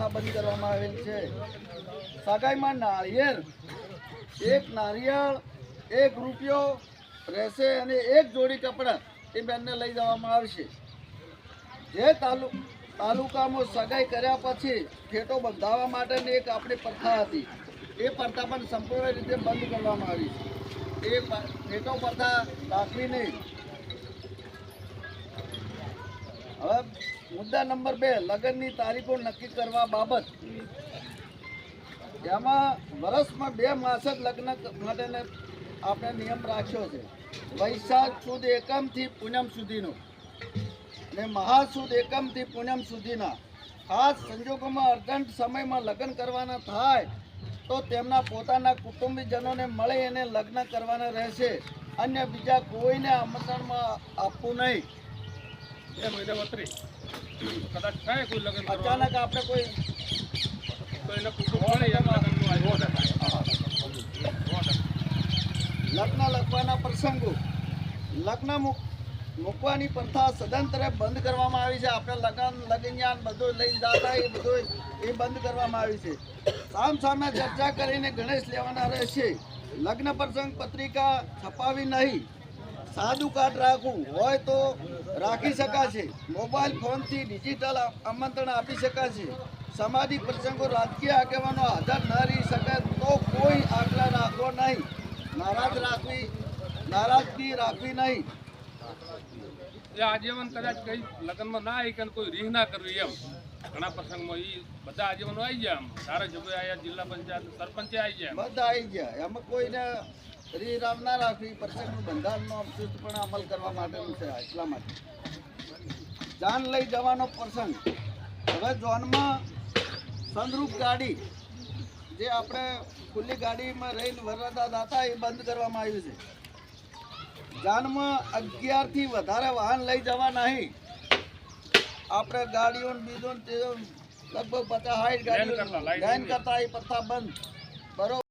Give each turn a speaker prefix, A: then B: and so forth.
A: પ્રથા બંધ કરવામાં આવેલ છે. સગાઈમાં નાળિયેર, એક નારિયેળ, એક રૂપિયો રહેશે અને એક જોડી કપડાં એ બેનને લઈ જવામાં આવશે. જે તાલુ, તાલુકામાં સગાઈ કર્યા પછી ફેટો બંધાવવા માટેની એક આપણી પ્રથા હતી. એ પ્રથા પણ સંપૂર્ણ રીતે બંધ કરવામાં આવી. છે એ ફેટો પ્રથા રાખવી હવે મુદ્દા નંબર બે, લગ્નની તારીખો નક્કી કરવા બાબત. એમાં વર્ષમાં બે માસ જ લગ્ન માટેને આપણે નિયમ રાખ્યો છે. વૈશાખ સુદ એકમથી પૂનમ સુધીનો ને મહાસુદ એકમથી પૂનમ સુધીના ખાસ સંજોગોમાં અર્જન્ટ સમયમાં લગ્ન કરવાના થાય તો તેમના પોતાના કુટુંબીજનોને મળે એને લગ્ન કરવાના રહેશે. અન્ય બીજા કોઈને આમંત્રણમાં આપવું નહીં.
B: એ મહિના વતરી કદાચ થાય કોઈ લગ્ન
A: આપણે કોઈ
B: તો એને કુટુંબ મળે
A: લગ્ન લખવાના પ્રસંગો. લગ્ન મૂક- મૂકવાની પ્રથા સદંતરે બંધ કરવામાં આવી છે. આપણે લગ્ન, લગ્નયાન બધું લઈને જતા એ બધું એ બંધ કરવામાં આવી છે. સામ સામે ચર્ચા કરીને ગણેશ લેવાના રહેશે. લગ્ન પ્રસંગ પત્રિકા છપાવી નહીં. સાદું કાર્ડ રાખવું હોય તો રાખી શકાશે. મોબાઈલ ફોનથી ડિજિટલ આમંત્રણ આપી શકાશે. સામાજિક પ્રસંગો રાજકીય આગેવાનો આધાર ન રહી શકે તો કોઈ આગ્રહ રાખવો નહીં. નારાજ રાખવી નારાજગી રાખવી નહીં.
B: એ આજીવન કદાચ કઈ લગ્નમાં ના આવી કે કોઈ રીહ ના કરવી એમ. ઘણા પ્રસંગમાં એ બધા આજીવનો આવી જાય આમ ધારાસભ્ય આવ્યા જિલ્લા પંચાયત સરપંચે આવી જાય
A: બધા આવી ગયા. એમાં કોઈને રીરામ ના રાખવી પ્રસંગનું બંધારણનો ચુસ્તપણે અમલ કરવા માટેનું છે એટલા માટે. જાન લઈ જવાનો પ્રસંગ. હવે જોનમાં સંદરૂપ ગાડી જે આપણે ખુલ્લી ગાડીમાં રહીને વરરાતા દાતા એ બંધ કરવામાં આવ્યું છે. જાનમાં અગિયારથી વધારે વાહન લઈ જવા નહીં. આપણે ગાડીઓ બીજો ને લગભગ પચાસ સાઠ ગાડીઓ
B: લાઈન
A: કરતા એ પથ્થા બંધ. બરોબર.